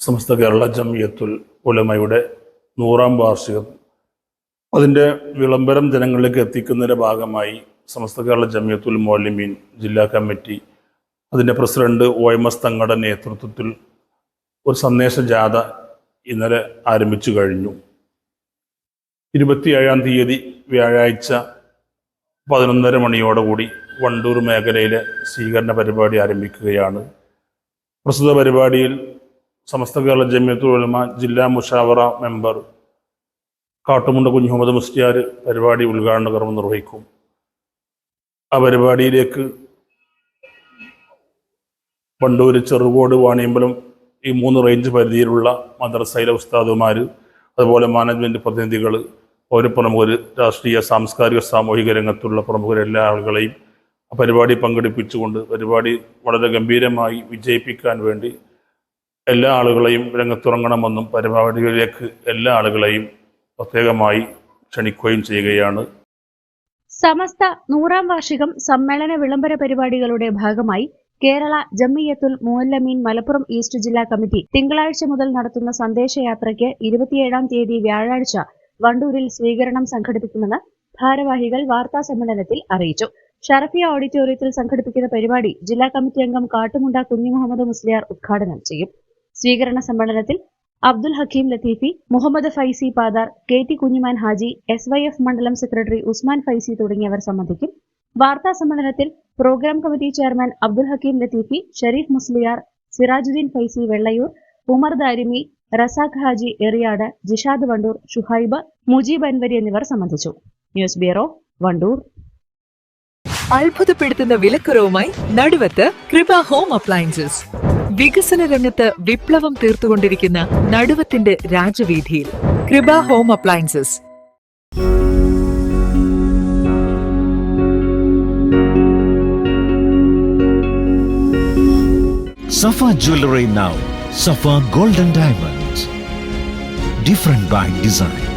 സമസ്ത കേരള ജമിയത്തുൽ ഉലമയുടെ നൂറാം വാർഷികം. അതിന്റെ വിളംബരം ജനങ്ങളിലേക്ക് എത്തിക്കുന്നതിന്റെ ഭാഗമായി സമസ്ത കേരള ജമിയത്തുൽ മോലിമീൻ ജില്ലാ കമ്മിറ്റി അതിന്റെ പ്രസിഡന്റ് ഒ എം എസ് തങ്ങളുടെ നേതൃത്വത്തിൽ ഒരു സന്ദേശ ജാഥ ഇന്നലെ ആരംഭിച്ചു കഴിഞ്ഞു. ഇരുപത്തിയേഴാം തീയതി വ്യാഴാഴ്ച പതിനൊന്നര മണിയോടുകൂടി വണ്ടൂർ മേഖലയിലെ സ്വീകരണ പരിപാടി ആരംഭിക്കുകയാണ്. പ്രസ്തുത പരിപാടിയിൽ സമസ്ത കേരള ജമിയത്തുൽ ഉലമ ജില്ലാ മുഷാവറ മെമ്പർ കാട്ടുമുണ്ട കുഞ്ഞു മുഹമ്മദ് മുസ്ലിയാർ പരിപാടി ഉദ്ഘാടന കർമ്മം നിർവഹിക്കും. ആ പരിപാടിയിലേക്ക് വണ്ടൂർ ചെറുകോട് വാണിയമ്പലം ഈ മൂന്ന് റേഞ്ച് പരിധിയിലുള്ള മദ്രസയിലെ ഉസ്താദുമാർ അതുപോലെ മാനേജ്മെന്റ് പ്രതിനിധികൾ ഓരോ പ്രമുഖർ രാഷ്ട്രീയ സാംസ്കാരിക സാമൂഹിക രംഗത്തുള്ള പ്രമുഖർ എല്ലാ ആളുകളെയും പരിപാടി പങ്കെടുപ്പിച്ചുകൊണ്ട് പരിപാടി വളരെ ഗംഭീരമായി വിജയിപ്പിക്കാൻ വേണ്ടി എല്ലാ ആളുകളെയും രംഗത്തിറങ്ങണമെന്നും പരമാവധികളിലേക്ക് എല്ലാ ആളുകളെയും പ്രത്യേകമായി ക്ഷണിക്കുകയും ചെയ്യുകയാണ്. സമസ്ത നൂറാം വാർഷികം സമ്മേളന വിളംബര പരിപാടികളുടെ ഭാഗമായി കേരള ജമ്മിയത്തുൽ മുഅല്ലമീൻ മലപ്പുറം ഈസ്റ്റ് ജില്ലാ കമ്മിറ്റി തിങ്കളാഴ്ച മുതൽ നടത്തുന്ന സന്ദേശയാത്രയ്ക്ക് ഇരുപത്തിയേഴാം തീയതി വ്യാഴാഴ്ച വണ്ടൂരിൽ സ്വീകരണം സംഘടിപ്പിക്കുമെന്ന് ഭാരവാഹികൾ വാർത്താ സമ്മേളനത്തിൽ അറിയിച്ചു. ഷറഫിയ ഓഡിറ്റോറിയത്തിൽ സംഘടിപ്പിക്കുന്ന പരിപാടി ജില്ലാ കമ്മിറ്റി അംഗം കാട്ടുമുണ്ട കുഞ്ഞു മുഹമ്മദ് മുസ്ലിയാർ ഉദ്ഘാടനം ചെയ്യും. സ്വീകരണ സമ്മേളനത്തിൽ Abdul Hakeem Latheefi Muhammad Faizi Padar K T Kunhuman Haji S Y F മണ്ഡലം സെക്രട്ടറി ഉസ്മാൻ ഫൈസി തുടങ്ങിയവർ സംബന്ധിക്കും. വാർത്താ സമ്മേളനത്തിൽ programme committee chairman Abdul Hakeem Latheefi Shareef Musliyar Sirajuddeen Faizi Vellayur Umar Darimi Razak Haji Eriyad Jishad Vandoor Shuhaib Mujeeb Anwari എന്നിവർ സംബന്ധിച്ചു. News bureau Vandoor. അത്ഭുതപ്പെടുത്തുന്ന വിലക്കുറവുമായി നടുവത്ത് കൃപ ഹോം അപ്ലയൻസസ്. വികസന രംഗത്ത് വിപ്ലവം തീർത്തുകൊണ്ടിരിക്കുന്ന നടുവത്തിന്റെ രാജവീഥിയിൽ. Kripa home appliances. Safa jewellery now Safa golden diamond different by design